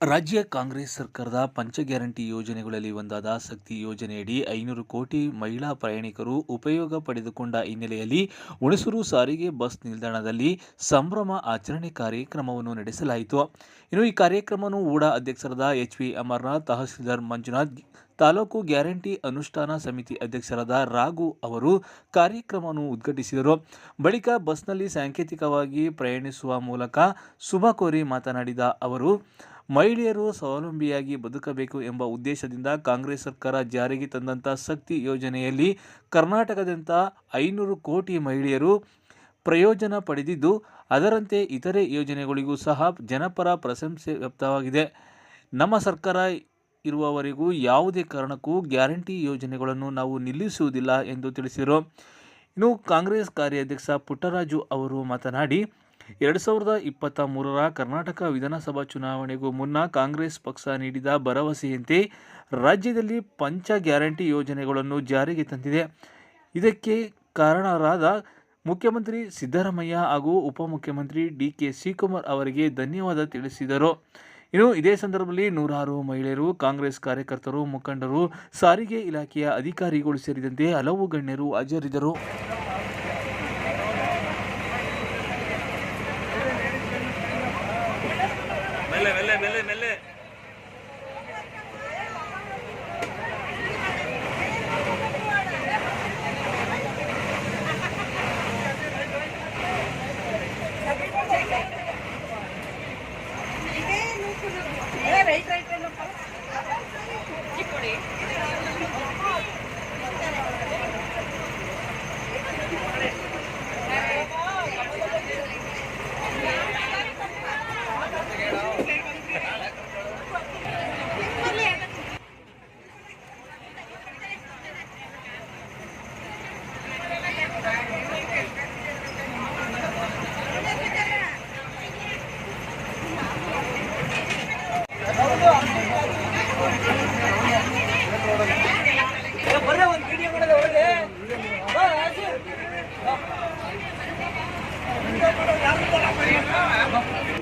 ರಾಜ್ಯ ಕಾಂಗ್ರೆಸ್ ಸರ್ಕಾರದ ಪಂಚ ಗ್ಯಾರಂಟಿ ಯೋಜನೆಗಳಲ್ಲಿ ಒಂದಾದ ಶಕ್ತಿ ಯೋಜನೆಯಡಿ ಐನೂರು ಕೋಟಿ ಮಹಿಳಾ ಪ್ರಯಾಣಿಕರು ಉಪಯೋಗ ಪಡೆದುಕೊಂಡ ಹಿನ್ನೆಲೆಯಲ್ಲಿ ಹುಣಸೂರು ಸಾರಿಗೆ ಬಸ್ ನಿಲ್ದಾಣದಲ್ಲಿ ಸಂಭ್ರಮ ಆಚರಣೆ ಕಾರ್ಯಕ್ರಮವನ್ನು ನಡೆಸಲಾಯಿತು. ಇನ್ನು ಈ ಕಾರ್ಯಕ್ರಮವನ್ನು ಊಡಾ ಅಧ್ಯಕ್ಷರಾದ H V Amarnath, tahsildar Manjunath, taluk guarantee ಅನುಷ್ಠಾನ ಸಮಿತಿ ಅಧ್ಯಕ್ಷರಾದ ರಾಘು ಅವರು ಕಾರ್ಯಕ್ರಮವನ್ನು ಉದ್ಘಾಟಿಸಿದರು. ಬಳಿಕ ಬಸ್ನಲ್ಲಿ ಸಾಂಕೇತಿಕವಾಗಿ ಪ್ರಯಾಣಿಸುವ ಮೂಲಕ ಶುಭ ಕೋರಿ ಮಾತನಾಡಿದ ಅವರು ಮಹಿಳೆಯರು ಸ್ವಾವಲಂಬಿಯಾಗಿ ಬದುಕಬೇಕು ಎಂಬ ಉದ್ದೇಶದಿಂದ ಕಾಂಗ್ರೆಸ್ ಸರ್ಕಾರ ಜಾರಿಗೆ ತಂದಂಥ ಶಕ್ತಿ ಯೋಜನೆಯಲ್ಲಿ ಕರ್ನಾಟಕದಂಥ ಐನೂರು ಕೋಟಿ ಮಹಿಳೆಯರು ಪ್ರಯೋಜನ ಪಡೆದಿದ್ದು, ಅದರಂತೆ ಇತರೆ ಯೋಜನೆಗಳಿಗೂ ಸಹ ಜನಪರ ಪ್ರಶಂಸೆ ವ್ಯಕ್ತವಾಗಿದೆ. ನಮ್ಮ ಸರ್ಕಾರ ಇರುವವರೆಗೂ ಯಾವುದೇ ಕಾರಣಕ್ಕೂ ಗ್ಯಾರಂಟಿ ಯೋಜನೆಗಳನ್ನು ನಾವು ನಿಲ್ಲಿಸುವುದಿಲ್ಲ ಎಂದು ತಿಳಿಸಿದರು. ಇನ್ನು ಕಾಂಗ್ರೆಸ್ ಕಾರ್ಯಾಧ್ಯಕ್ಷ ಪುಟ್ಟರಾಜು ಅವರು ಮಾತನಾಡಿ ಎರಡು ಸಾವಿರದ ಇಪ್ಪತ್ತ ಮೂರರ ಕರ್ನಾಟಕ ವಿಧಾನಸಭಾ ಚುನಾವಣೆಗೂ ಮುನ್ನ ಕಾಂಗ್ರೆಸ್ ಪಕ್ಷ ನೀಡಿದ ಭರವಸೆಯಂತೆ ರಾಜ್ಯದಲ್ಲಿ ಪಂಚ ಗ್ಯಾರಂಟಿ ಯೋಜನೆಗಳನ್ನು ಜಾರಿಗೆ ತಂದಿದೆ. ಇದಕ್ಕೆ ಕಾರಣರಾದ ಮುಖ್ಯಮಂತ್ರಿ ಸಿದ್ದರಾಮಯ್ಯ ಹಾಗೂ ಉಪಮುಖ್ಯಮಂತ್ರಿ ಡಿ ಕೆ ಶಿವಕುಮಾರ್ ಅವರಿಗೆ ಧನ್ಯವಾದ ತಿಳಿಸಿದರು. ಇನ್ನು ಇದೇ ಸಂದರ್ಭದಲ್ಲಿ ನೂರಾರು ಮಹಿಳೆಯರು, ಕಾಂಗ್ರೆಸ್ ಕಾರ್ಯಕರ್ತರು, ಮುಖಂಡರು, ಸಾರಿಗೆ ಇಲಾಖೆಯ ಅಧಿಕಾರಿಗಳು ಸೇರಿದಂತೆ ಹಲವು ಗಣ್ಯರು ಹಾಜರಿದ್ದರು. เล่นเล่นเล่น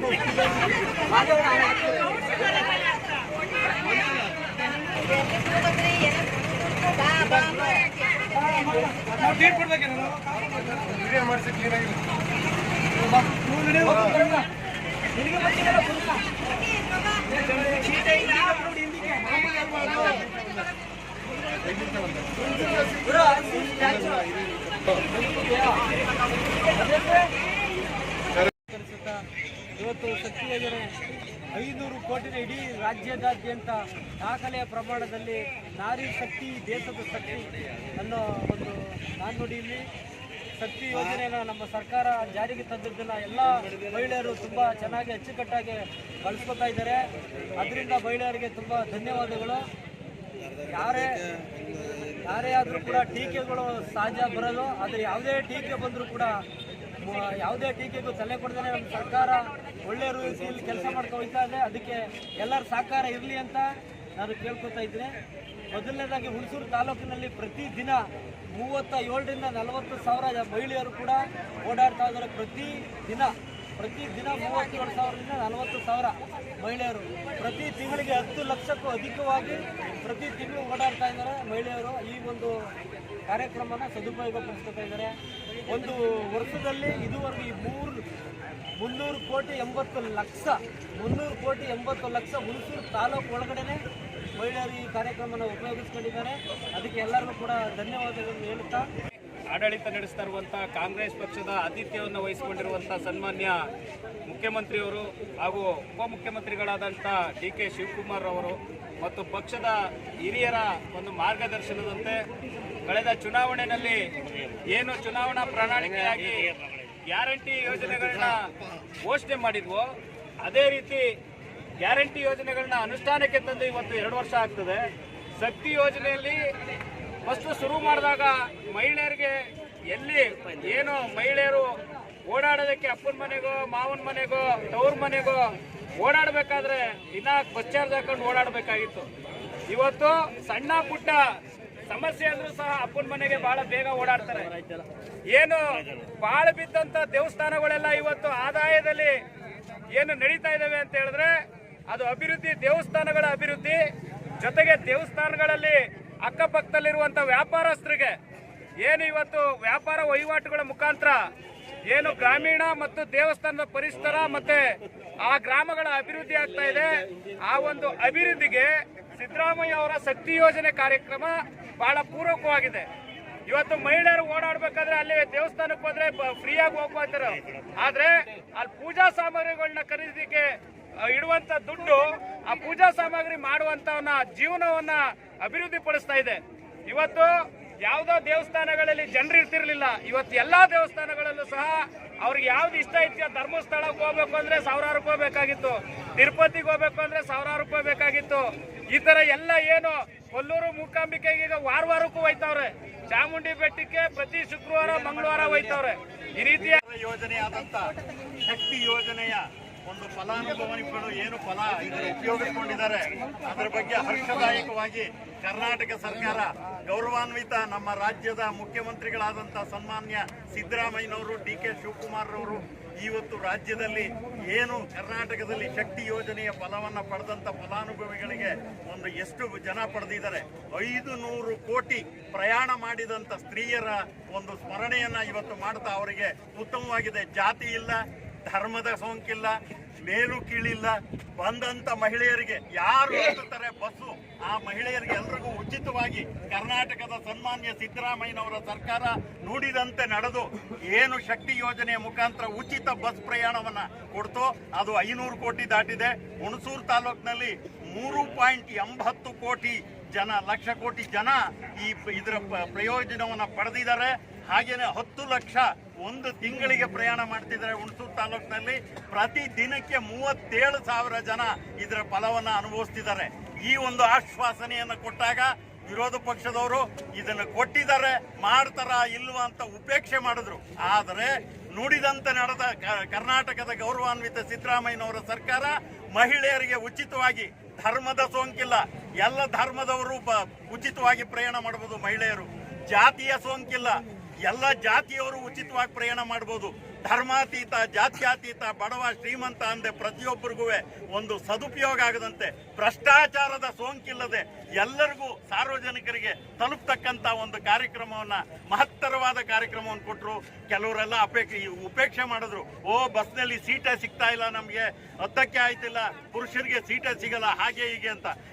ಕಲಿಸುತ್ತಾ ಇವತ್ತು ಶಕ್ತಿ ಯೋಜನೆ ಐನೂರು ಕೋಟಿನ ಇಡೀ ರಾಜ್ಯದಾದ್ಯಂತ ದಾಖಲೆಯ ಪ್ರಮಾಣದಲ್ಲಿ ನಾರಿ ಶಕ್ತಿ, ದೇಶದ ಶಕ್ತಿ ಅನ್ನೋ ಒಂದು ನಾಣ್ಣುಡಿಯಲ್ಲಿ ಶಕ್ತಿ ಯೋಜನೆಯನ್ನು ನಮ್ಮ ಸರ್ಕಾರ ಜಾರಿಗೆ ತಂದಿದ್ದನ್ನು ಎಲ್ಲ ಮಹಿಳೆಯರು ತುಂಬ ಚೆನ್ನಾಗಿ ಅಚ್ಚುಕಟ್ಟಾಗಿ ಬಳಸ್ಕೊತಾ ಇದ್ದಾರೆ. ಅದರಿಂದ ಮಹಿಳೆಯರಿಗೆ ತುಂಬ ಧನ್ಯವಾದಗಳು. ಯಾರೇ ಯಾರೇ ಆದರೂ ಕೂಡ ಟೀಕೆಗಳು ಸಹಜ ಬರಲು ಆದರೆ ಯಾವುದೇ ಟೀಕೆ ಬಂದರೂ ಕೂಡ ಯಾವುದೇ ಟೀಕೆಗೂ ಸಲಹೆ ಕೊಡದೇ ನಮ್ಮ ಸರ್ಕಾರ ಒಳ್ಳೆ ರೀತಿಯಲ್ಲಿ ಕೆಲಸ ಮಾಡ್ಕೊ ಹೋಗ್ತಾ ಇದೆ. ಅದಕ್ಕೆ ಎಲ್ಲರ ಸಹಕಾರ ಇರಲಿ ಅಂತ ನಾನು ಕೇಳ್ಕೊತಾ ಇದ್ದೀನಿ. ಮೊದಲನೇದಾಗಿ ಹುಣಸೂರು ತಾಲೂಕಿನಲ್ಲಿ ಪ್ರತಿ ದಿನ ಮೂವತ್ತ ಏಳರಿಂದ ನಲವತ್ತು ಸಾವಿರ ಮಹಿಳೆಯರು ಕೂಡ ಓಡಾಡ್ತಾ ಇದ್ದಾರೆ. ಪ್ರತಿ ದಿನ ಪ್ರತಿ ದಿನ ಮೂವತ್ತೇಳು ಸಾವಿರದಿಂದ ನಲವತ್ತು ಸಾವಿರ ಮಹಿಳೆಯರು. ಪ್ರತಿ ತಿಂಗಳಿಗೆ ಹತ್ತು ಲಕ್ಷಕ್ಕೂ ಅಧಿಕವಾಗಿ ಪ್ರತಿ ತಿಂಗಳು ಓಡಾಡ್ತಾ ಇದ್ದಾರೆ ಮಹಿಳೆಯರು. ಈ ಒಂದು ಕಾರ್ಯಕ್ರಮನ ಸದುಪಯೋಗ ಪಡಿಸ್ಕೊತಾ ಇದ್ದಾರೆ. ಒಂದು ವರ್ಷದಲ್ಲಿ ಇದುವರೆಗೂ ಈ ಮೂರು ಮುನ್ನೂರು ಕೋಟಿ ಎಂಬತ್ತು ಲಕ್ಷ, ಮುನ್ನೂರು ಕೋಟಿ ಎಂಬತ್ತು ಲಕ್ಷ ಹುಣಸೂರು ತಾಲೂಕು ಒಳಗಡೆನೆ ಮಹಿಳೆಯರು ಈ ಕಾರ್ಯಕ್ರಮನ ಉಪಯೋಗಿಸ್ಕೊಂಡಿದ್ದಾರೆ. ಅದಕ್ಕೆ ಎಲ್ಲರಿಗೂ ಕೂಡ ಧನ್ಯವಾದಗಳನ್ನು ಹೇಳುತ್ತಾ. ಆಡಳಿತ ನಡೆಸ್ತಾ ಇರುವಂಥ ಕಾಂಗ್ರೆಸ್ ಪಕ್ಷದ ಆತಿಥ್ಯವನ್ನು ವಹಿಸಿಕೊಂಡಿರುವಂಥ ಸನ್ಮಾನ್ಯ ಮುಖ್ಯಮಂತ್ರಿಯವರು ಹಾಗೂ ಉಪಮುಖ್ಯಮಂತ್ರಿಗಳಾದಂಥ ಡಿ ಕೆ ಶಿವಕುಮಾರ್ ಅವರು ಮತ್ತು ಪಕ್ಷದ ಹಿರಿಯರ ಒಂದು ಮಾರ್ಗದರ್ಶನದಂತೆ ಕಳೆದ ಚುನಾವಣೆಯಲ್ಲಿ ಏನು ಚುನಾವಣಾ ಪ್ರಣಾಳಿಕೆಯಾಗಿ ಗ್ಯಾರಂಟಿ ಯೋಜನೆಗಳನ್ನ ಘೋಷಣೆ ಮಾಡಿದ್ವೋ, ಅದೇ ರೀತಿ ಗ್ಯಾರಂಟಿ ಯೋಜನೆಗಳನ್ನ ಅನುಷ್ಠಾನಕ್ಕೆ ತಂದು ಇವತ್ತು ಎರಡು ವರ್ಷ ಆಗ್ತದೆ. ಶಕ್ತಿ ಯೋಜನೆಯಲ್ಲಿ ಫಸ್ಟ್ ಶುರು ಮಾಡಿದಾಗ ಮಹಿಳೆಯರಿಗೆ ಎಲ್ಲಿ ಏನು ಮಹಿಳೆಯರು ಓಡಾಡೋದಕ್ಕೆ ಅಪ್ಪನ ಮನೆಗೋ, ಮಾವನ ಮನೆಗೋ ತವ್ರ ಮನೆಗೋ ಓಡಾಡಬೇಕಾದ್ರೆ ದಿನ ಬಸ್ ಚಾರ್ಜ್ ಹಾಕೊಂಡು ಓಡಾಡಬೇಕಾಗಿತ್ತು. ಇವತ್ತು ಸಣ್ಣ ಪುಟ್ಟ ಸಮಸ್ಯೆ ಅಂದ್ರೂ ಸಹ ಅಪ್ಪನ ಮನೆಗೆ ಬಹಳ ಬೇಗ ಓಡಾಡ್ತಾರೆ. ಏನು ಬಾಳ ಬಿದ್ದಂತ ದೇವಸ್ಥಾನಗಳೆಲ್ಲ ಇವತ್ತು ಆದಾಯದಲ್ಲಿ ಏನು ನಡೀತಾ ಇದಾವೆ ಅಂತ ಹೇಳಿದ್ರೆ ಅದು ಅಭಿವೃದ್ಧಿ, ದೇವಸ್ಥಾನಗಳ ಅಭಿವೃದ್ಧಿ, ಜೊತೆಗೆ ದೇವಸ್ಥಾನಗಳಲ್ಲಿ ಅಕ್ಕಪಕ್ಕದಲ್ಲಿರುವಂತ ವ್ಯಾಪಾರಸ್ಥರಿಗೆ ಏನು ಇವತ್ತು ವ್ಯಾಪಾರ ವಹಿವಾಟುಗಳ ಮುಖಾಂತರ ಏನು ಗ್ರಾಮೀಣ ಮತ್ತು ದೇವಸ್ಥಾನದ ಪರಿಸರ ಮತ್ತೆ ಆ ಗ್ರಾಮಗಳ ಅಭಿವೃದ್ಧಿ ಆಗ್ತಾ ಇದೆ. ಆ ಒಂದು ಅಭಿವೃದ್ಧಿಗೆ ಸಿದ್ದರಾಮಯ್ಯ ಅವರ ಶಕ್ತಿ ಯೋಜನೆ ಕಾರ್ಯಕ್ರಮ ಬಹಳ ಪೂರಕವಾಗಿದೆ. ಇವತ್ತು ಮಹಿಳೆಯರು ಓಡಾಡ್ಬೇಕಾದ್ರೆ ಅಲ್ಲಿ ದೇವಸ್ಥಾನಕ್ಕೆ ಹೋದ್ರೆ ಫ್ರೀಯಾಗಿ ಹೋಗ್ಬೋತಾರೆ ಆದ್ರೆ ಅಲ್ಲಿ ಪೂಜಾ ಸಾಮಗ್ರಿಗಳನ್ನ ಖರೀದಿಗೆ ಇಡುವಂತ ದುಡ್ಡು ಆ ಪೂಜಾ ಸಾಮಗ್ರಿ ಮಾಡುವಂತವನ್ನ ಜೀವನವನ್ನ ಅಭಿವೃದ್ಧಿ ಪಡಿಸ್ತಾ ಇದೆ. ಇವತ್ತು ಯಾವುದೋ ದೇವಸ್ಥಾನಗಳಲ್ಲಿ ಜನರು ಇರ್ತಿರ್ಲಿಲ್ಲ. ಇವತ್ತು ಎಲ್ಲಾ ದೇವಸ್ಥಾನಗಳಲ್ಲೂ ಸಹ ಅವ್ರಿಗೆ ಯಾವ್ದು ಇಷ್ಟ ಇದೆಯೋ ಧರ್ಮಸ್ಥಳಕ್ಕೆ ಹೋಗ್ಬೇಕು ಅಂದ್ರೆ ಸಾವಿರಾರು ರೂಪಾಯಿ ಬೇಕಾಗಿತ್ತು. ತಿರುಪತಿಗೆ ಹೋಗ್ಬೇಕು ಅಂದ್ರೆ ಸಾವಿರಾರು ರೂಪಾಯಿ ಬೇಕಾಗಿತ್ತು. ಈ ತರ ಎಲ್ಲ ಏನು ಕೊಲ್ಲೂರು ಮೂಕಾಂಬಿಕೆಗೆ ಈಗ ವಾರ ವಾರಕ್ಕೂ ಹೋಯ್ತವ್ರೆ. ಚಾಮುಂಡಿ ಬೆಟ್ಟಕ್ಕೆ ಪ್ರತಿ ಶುಕ್ರವಾರ, ಮಂಗಳವಾರ ಹೋಯ್ತವ್ರೆ. ಈ ರೀತಿಯ ಯೋಜನೆಯಾದಂತ ಶಕ್ತಿ ಯೋಜನೆಯ ಒಂದು ಫಲಾನುಭವಿಗಳು ಏನು ಫಲ ಇದನ್ನು ಉಪಯೋಗಿಸಿಕೊಂಡಿದ್ದಾರೆ ಅದರ ಬಗ್ಗೆ ಹರ್ಷದಾಯಕವಾಗಿ ಕರ್ನಾಟಕ ಸರ್ಕಾರ ಗೌರವಾನ್ವಿತ ನಮ್ಮ ರಾಜ್ಯದ ಮುಖ್ಯಮಂತ್ರಿಗಳಾದಂಥ ಸನ್ಮಾನ್ಯ ಸಿದ್ದರಾಮಯ್ಯನವರು ಡಿ ಕೆ ಶಿವಕುಮಾರ್ ಅವರು ಇವತ್ತು ರಾಜ್ಯದಲ್ಲಿ ಏನು ಕರ್ನಾಟಕದಲ್ಲಿ ಶಕ್ತಿ ಯೋಜನೆಯ ಫಲವನ್ನು ಪಡೆದಂತ ಫಲಾನುಭವಿಗಳಿಗೆ ಒಂದು ಎಷ್ಟು ಜನ ಪಡೆದಿದ್ದಾರೆ? ಐದು ನೂರು ಕೋಟಿ ಪ್ರಯಾಣ ಮಾಡಿದಂತ ಸ್ತ್ರೀಯರ ಒಂದು ಸ್ಮರಣೆಯನ್ನು ಇವತ್ತು ಮಾಡ್ತಾ ಅವರಿಗೆ ಉತ್ತಮವಾಗಿದೆ. ಜಾತಿ ಇಲ್ಲ ಧರ್ಮದ ಸೋಂಕಿಲ್ಲ, ಮೇಲು ಕೀಳಿಲ್ಲ. ಬಂದಂತ ಮಹಿಳೆಯರಿಗೆ ಯಾರು ಹೋಗುತ್ತಾರೆ ಬಸ್ಸು. ಆ ಮಹಿಳೆಯರಿಗೆ ಎಲ್ರಿಗೂ ಉಚಿತವಾಗಿ ಕರ್ನಾಟಕದ ಸನ್ಮಾನ್ಯ ಸಿದ್ದರಾಮಯ್ಯನವರ ಸರ್ಕಾರ ನುಡಿದಂತೆ ನಡೆದು ಏನು ಶಕ್ತಿ ಯೋಜನೆಯ ಮುಖಾಂತರ ಉಚಿತ ಬಸ್ ಪ್ರಯಾಣವನ್ನ ಕೊಡ್ತೋ ಅದು ಐನೂರು ಕೋಟಿ ದಾಟಿದೆ. ಹುಣಸೂರು ತಾಲೂಕಿನಲ್ಲಿ ಮೂರು ಪಾಯಿಂಟ್ ಎಂಬತ್ತು ಕೋಟಿ ಜನ, ಲಕ್ಷ ಕೋಟಿ ಜನ ಈ ಇದರ ಪ್ರಯೋಜನವನ್ನು ಪ್ರಯೋಜನವನ್ನ ಪಡೆದಿದ್ದಾರೆ. ಹಾಗೇನೆ ಹತ್ತು ಲಕ್ಷ ಒಂದು ತಿಂಗಳಿಗೆ ಪ್ರಯಾಣ ಮಾಡ್ತಿದ್ದಾರೆ ಹುಣಸೂರು ತಾಲೂಕಿನಲ್ಲಿ. ಪ್ರತಿ ದಿನಕ್ಕೆ ಮೂವತ್ತೇಳು ಸಾವಿರ ಜನ ಇದರ ಫಲವನ್ನು ಅನುಭವಿಸ್ತಿದ್ದಾರೆ. ಈ ಒಂದು ಆಶ್ವಾಸನೆಯನ್ನು ಕೊಟ್ಟಾಗ ವಿರೋಧ ಪಕ್ಷದವರು ಇದನ್ನು ಕೊಟ್ಟಿದ್ದಾರೆ, ಮಾಡ್ತಾರ, ಇಲ್ವಾ ಅಂತ ಉಪೇಕ್ಷೆ ಮಾಡಿದ್ರು. ಆದರೆ ನುಡಿದಂತೆ ನಡೆದ ಕರ್ನಾಟಕದ ಗೌರವಾನ್ವಿತ ಸಿದ್ದರಾಮಯ್ಯನವರ ಸರ್ಕಾರ ಮಹಿಳೆಯರಿಗೆ ಉಚಿತವಾಗಿ ಧರ್ಮದ ಸೋಂಕಿಲ್ಲ. ಎಲ್ಲ ಧರ್ಮದವರು ಉಚಿತವಾಗಿ ಪ್ರಯಾಣ ಮಾಡಬಹುದು ಮಹಿಳೆಯರು. ಜಾತಿಯ ಸೋಂಕಿಲ್ಲ. ಎಲ್ಲ ಜಾತಿಯವರು ಉಚಿತವಾಗಿ ಪ್ರಯಾಣ ಮಾಡಬಹುದು ಧರ್ಮಾತೀತ, ಜಾತ್ಯಾತೀತ, ಬಡವ, ಶ್ರೀಮಂತ ಅಂದೆ ಪ್ರತಿಯೊಬ್ಬರಿಗೂ ಒಂದು ಸದುಪಯೋಗ ಆಗದಂತೆ, ಭ್ರಷ್ಟಾಚಾರದ ಸೋಂಕಿಲ್ಲದೆ ಎಲ್ಲರಿಗೂ ಸಾರ್ವಜನಿಕರಿಗೆ ತಲುಪ್ತಕ್ಕಂಥ ಒಂದು ಕಾರ್ಯಕ್ರಮವನ್ನ, ಮಹತ್ತರವಾದ ಕಾರ್ಯಕ್ರಮವನ್ನು ಕೊಟ್ಟರು ಕೆಲವರೆಲ್ಲ ಅಪೇಕ್ಷೆ, ಉಪೇಕ್ಷೆ ಮಾಡಿದ್ರು. ಓ, ಬಸ್ನಲ್ಲಿ ಸೀಟೇ ಸಿಗ್ತಾ ಇಲ್ಲ ನಮಗೆ. ಹತ್ತಕ್ಕೆ ಆಯ್ತಿಲ್ಲ. ಪುರುಷರಿಗೆ ಸೀಟೇ ಸಿಗಲ್ಲ. ಹಾಗೆ ಹೀಗೆ ಅಂತ.